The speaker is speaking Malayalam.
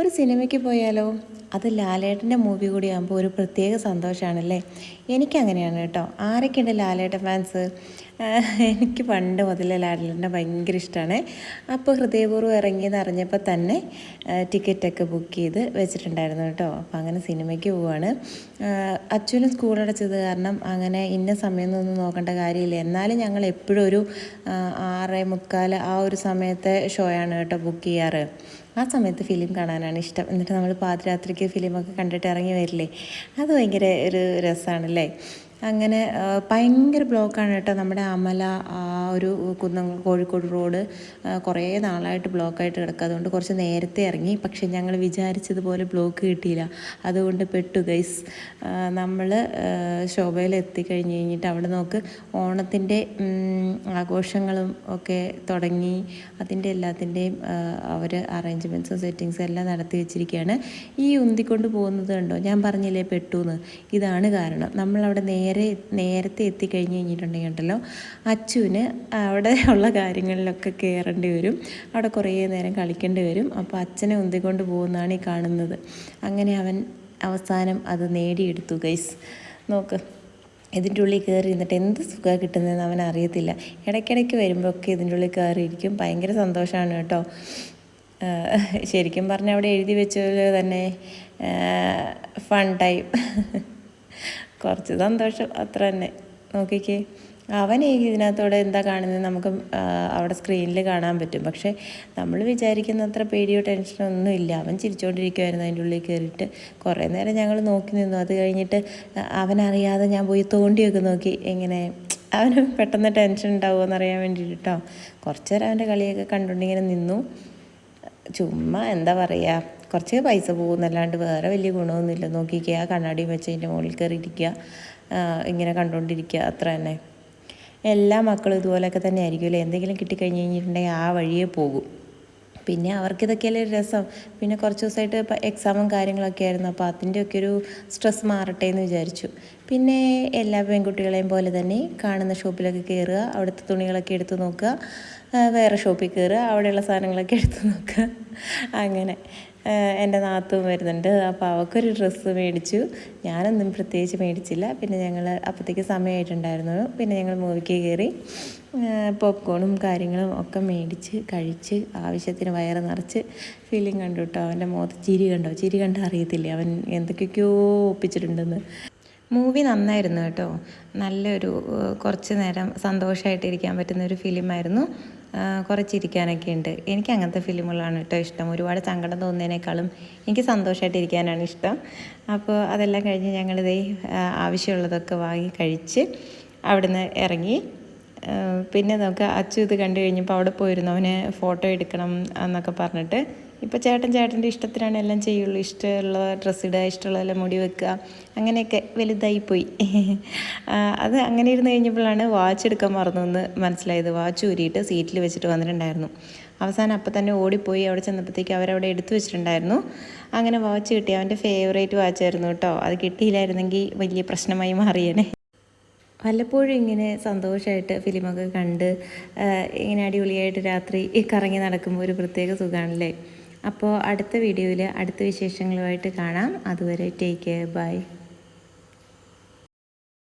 ഒരു സിനിമയ്ക്ക് പോയാലോ? അത് ലാലേട്ടന്റെ മൂവി കൂടി ആകുമ്പോൾ ഒരു പ്രത്യേക സന്തോഷമാണല്ലേ എനിക്കങ്ങനെയാണ് കേട്ടോ. ആരൊക്കെയുണ്ട് ലാലേട്ടൻ ഫാൻസ് എനിക്ക് പണ്ട് മുതലേ ലാലേട്ടന്റെ ഭയങ്കര ഇഷ്ടമാണ് അപ്പോൾ ഹൃദയപൂർവം ഇറങ്ങിയെന്ന് അറിഞ്ഞപ്പോൾ തന്നെ ടിക്കറ്റൊക്കെ ബുക്ക് ചെയ്ത് വെച്ചിട്ടുണ്ടായിരുന്നു കേട്ടോ. അപ്പോൾ അങ്ങനെ സിനിമയ്ക്ക് പോവാണ്. അച്ഛനും സ്കൂളടച്ചത് കാരണം അങ്ങനെ ഇന്ന സമയമൊന്നും നോക്കേണ്ട കാര്യമില്ല. എന്നാലും ഞങ്ങൾ എപ്പോഴും ഒരു ആറേ മുക്കാൽ ആ ഒരു സമയത്തെ ഷോയാണ് കേട്ടോ ബുക്ക് ചെയ്യാറ്. ആ സമയത്ത് ഫിലിം കാണാനാണ് ഇഷ്ടം. എന്നിട്ട് നമ്മൾ പാതിരാത്രിക്ക് ഫിലിമൊക്കെ കണ്ടിട്ട് ഇറങ്ങി വരില്ലേ? അത് ഭയങ്കര ഒരു രസമാണല്ലേ അങ്ങനെ ഭയങ്കര ബ്ലോക്കാണ് കേട്ടോ നമ്മുടെ അമല ആ ഒരു കുന്ന കോഴിക്കോട് റോഡ്. കുറേ നാളായിട്ട് ബ്ലോക്കായിട്ട് കിടക്കുക. അതുകൊണ്ട് കുറച്ച് നേരത്തെ ഇറങ്ങി. പക്ഷേ ഞങ്ങൾ വിചാരിച്ചതുപോലെ ബ്ലോക്ക് കിട്ടിയില്ല. അതുകൊണ്ട് പെട്ടു ഗൈസ്. നമ്മൾ ശോഭയിൽ എത്തിക്കഴിഞ്ഞ് കഴിഞ്ഞിട്ട് അവിടെ നോക്ക് ഓണത്തിന്റെ ആഘോഷങ്ങളും ഒക്കെ തുടങ്ങി. അതിന്റെ എല്ലാത്തിന്റെയും അവർ അറേഞ്ച്മെന്റ്സും സെറ്റിങ്സും എല്ലാം നടത്തി വെച്ചിരിക്കുകയാണ്. ഈ ഉന്തിക്കൊണ്ട് പോകുന്നത് കണ്ടോ? ഞാൻ പറഞ്ഞില്ലേ പെട്ടു എന്ന് ഇതാണ് കാരണം. നമ്മളവിടെ നേരെ നേരെ നേരത്തെ എത്തിക്കഴിഞ്ഞ് കഴിഞ്ഞിട്ടുണ്ടെങ്കിൽ ഉണ്ടല്ലോ അച്ചുവിന് അവിടെ ഉള്ള കാര്യങ്ങളിലൊക്കെ കയറേണ്ടി വരും. അവിടെ കുറേ നേരം കളിക്കേണ്ടി വരും. അപ്പോൾ അച്ഛനെ ഉന്തിക്കൊണ്ട് പോകുന്നതാണ് ഈ കാണുന്നത്. അങ്ങനെ അവൻ അവസാനം അത് നേടിയെടുത്തു ഗൈസ് നോക്ക് ഇതിന്റെ ഉള്ളിൽ കയറി ഇരുന്നിട്ട് എന്ത് സുഖമാണ് കിട്ടുന്നതെന്ന് അവൻ അറിയത്തില്ല. ഇടയ്ക്കിടയ്ക്ക് വരുമ്പോഴൊക്കെ ഇതിന്റെ ഉള്ളിൽ കയറിയിരിക്കും. ഭയങ്കര സന്തോഷമാണ് കേട്ടോ. ശരിക്കും പറഞ്ഞാൽ അവിടെ എഴുതി വെച്ചത് തന്നെ ഫൺ ടൈം കുറച്ച് സന്തോഷം. അത്ര തന്നെ. നോക്കിക്കേ. അവൻ ഈ ഇതിനകത്തോടെ എന്താ കാണുന്നത് നമുക്ക് അവിടെ സ്ക്രീനിൽ കാണാൻ പറ്റും. പക്ഷേ നമ്മൾ വിചാരിക്കുന്ന അത്ര പേടിയോ ടെൻഷനോ ഒന്നും ഇല്ല. അവൻ ചിരിച്ചുകൊണ്ടിരിക്കുമായിരുന്നു അതിന്റെ ഉള്ളിൽ കയറിയിട്ട്. കുറേ നേരം ഞങ്ങൾ നോക്കി നിന്നു. അത് കഴിഞ്ഞിട്ട് അവനറിയാതെ ഞാൻ പോയി തോണ്ടിയൊക്കെ നോക്കി. എങ്ങനെ? അവന് പെട്ടെന്ന് ടെൻഷൻ ഉണ്ടാവുമോ എന്നറിയാൻ വേണ്ടിയിട്ട് കുറച്ച് നേരം അവന്റെ കളിയൊക്കെ കണ്ടുകൊണ്ടിങ്ങനെ നിന്നു. ചുമ്മാ എന്താ പറയുക? കുറച്ച് പൈസ പോകുന്നല്ലാണ്ട് വേറെ വലിയ ഗുണമൊന്നുമില്ല. നോക്കിക്കുക കണ്ണാടിയും വെച്ച് അതിന്റെ മുകളിൽ കയറിയിരിക്കുക ഇങ്ങനെ കണ്ടുകൊണ്ടിരിക്കുക അത്ര തന്നെ. എല്ലാ മക്കളും ഇതുപോലെയൊക്കെ തന്നെ ആയിരിക്കുമല്ലേ എന്തെങ്കിലും കിട്ടിക്കഴിഞ്ഞ് കഴിഞ്ഞിട്ടുണ്ടെങ്കിൽ ആ വഴിയേ പോകും. പിന്നെ അവർക്കിതൊക്കെയല്ലേ ഒരു രസം. പിന്നെ കുറച്ച് ദിവസമായിട്ട് എക്സാമും കാര്യങ്ങളൊക്കെ ആയിരുന്നു. അപ്പോൾ അതിന്റെയൊക്കെ ഒരു സ്ട്രെസ് മാറട്ടെ എന്ന് വിചാരിച്ചു. പിന്നെ എല്ലാ പെൺകുട്ടികളെയും പോലെ തന്നെ കാണുന്ന ഷോപ്പിലൊക്കെ കയറുക അവിടുത്തെ തുണികളൊക്കെ എടുത്ത് നോക്കുക വേറെ ഷോപ്പിൽ കയറുക അവിടെയുള്ള സാധനങ്ങളൊക്കെ എടുത്ത് നോക്കുക. അങ്ങനെ. എന്റെ നാത്തും വരുന്നുണ്ട്. അപ്പോൾ അവൾക്കൊരു ഡ്രസ്സ് മേടിച്ചു. ഞാനൊന്നും പ്രത്യേകിച്ച് മേടിച്ചില്ല. പിന്നെ ഞങ്ങൾ അപ്പോഴത്തേക്ക് സമയമായിട്ടുണ്ടായിരുന്നു. പിന്നെ ഞങ്ങൾ മൂവിക്ക് കയറി പോപ്കോണും കാര്യങ്ങളും ഒക്കെ മേടിച്ച് കഴിച്ച് ആവശ്യത്തിന് വയറ് നിറച്ച് ഫീലിംഗ് കണ്ടു കേട്ടോ. അവന്റെ മുഖത്ത് ചിരി കണ്ടോ? ചിരി കണ്ട അറിയത്തില്ലേ? അവൻ എന്തൊക്കെയൊക്കെയോ ഒപ്പിച്ചിട്ടുണ്ടെന്ന്. മൂവി നന്നായിരുന്നു കേട്ടോ. നല്ലൊരു കുറച്ച് നേരം സന്തോഷമായിട്ടിരിക്കാൻ പറ്റുന്ന ഒരു ഫിലിമായിരുന്നു. കുറച്ചിരിക്കാനൊക്കെ ഉണ്ട്. എനിക്ക് അങ്ങനത്തെ ഫിലിമുകളാണ് കേട്ടോ ഇഷ്ടം. ഒരുപാട് സങ്കടം തോന്നുന്നതിനേക്കാളും എനിക്ക് സന്തോഷമായിട്ടിരിക്കാനാണ് ഇഷ്ടം. അപ്പോൾ അതെല്ലാം കഴിഞ്ഞ് ഞങ്ങളിതേ ആവശ്യമുള്ളതൊക്കെ വാങ്ങി കഴിച്ച് അവിടുന്ന് ഇറങ്ങി. പിന്നെ നമുക്ക് അച്ചു ഇത് കണ്ടു കഴിഞ്ഞപ്പോൾ അവിടെ പോയിരുന്നു. അവന് ഫോട്ടോ എടുക്കണം എന്നൊക്കെ പറഞ്ഞിട്ട്. ഇപ്പോൾ ചേട്ടൻ ചേട്ടന്റെ ഇഷ്ടത്തിനാണ് എല്ലാം ചെയ്യുള്ളൂ. ഇഷ്ടമുള്ള ഡ്രസ്സ് ഇടുക ഇഷ്ടമുള്ളതെല്ലാം മുടി വെക്കുക അങ്ങനെയൊക്കെ വലുതായിപ്പോയി അത് അങ്ങനെ ഇരുന്ന് കഴിഞ്ഞപ്പോഴാണ് വാച്ച് എടുക്കാൻ മറന്നു എന്ന് മനസ്സിലായത്. വാച്ച് ഊരിയിട്ട് സീറ്റിൽ വെച്ചിട്ട് വന്നിട്ടുണ്ടായിരുന്നു. അവസാനം അപ്പം തന്നെ ഓടിപ്പോയി അവിടെ ചെന്നപ്പോഴത്തേക്ക് അവരവിടെ എടുത്തു വെച്ചിട്ടുണ്ടായിരുന്നു. അങ്ങനെ വാച്ച് കിട്ടി. അവന്റെ ഫേവറേറ്റ് വാച്ചായിരുന്നു കേട്ടോ. അത് കിട്ടിയില്ലായിരുന്നെങ്കിൽ വലിയ പ്രശ്നമായി മാറിയേനെ. വല്ലപ്പോഴും ഇങ്ങനെ സന്തോഷമായിട്ട് ഫിലിമൊക്കെ കണ്ട് ഇങ്ങനെ അടിപൊളിയായിട്ട് രാത്രി കറങ്ങി നടക്കുമ്പോൾ ഒരു പ്രത്യേക സുഖമാണല്ലേ അപ്പോൾ അടുത്ത വീഡിയോയിൽ അടുത്ത വിശേഷങ്ങളുമായിട്ട് കാണാം. അതുവരെ ടേക്ക് കെയർ ബൈ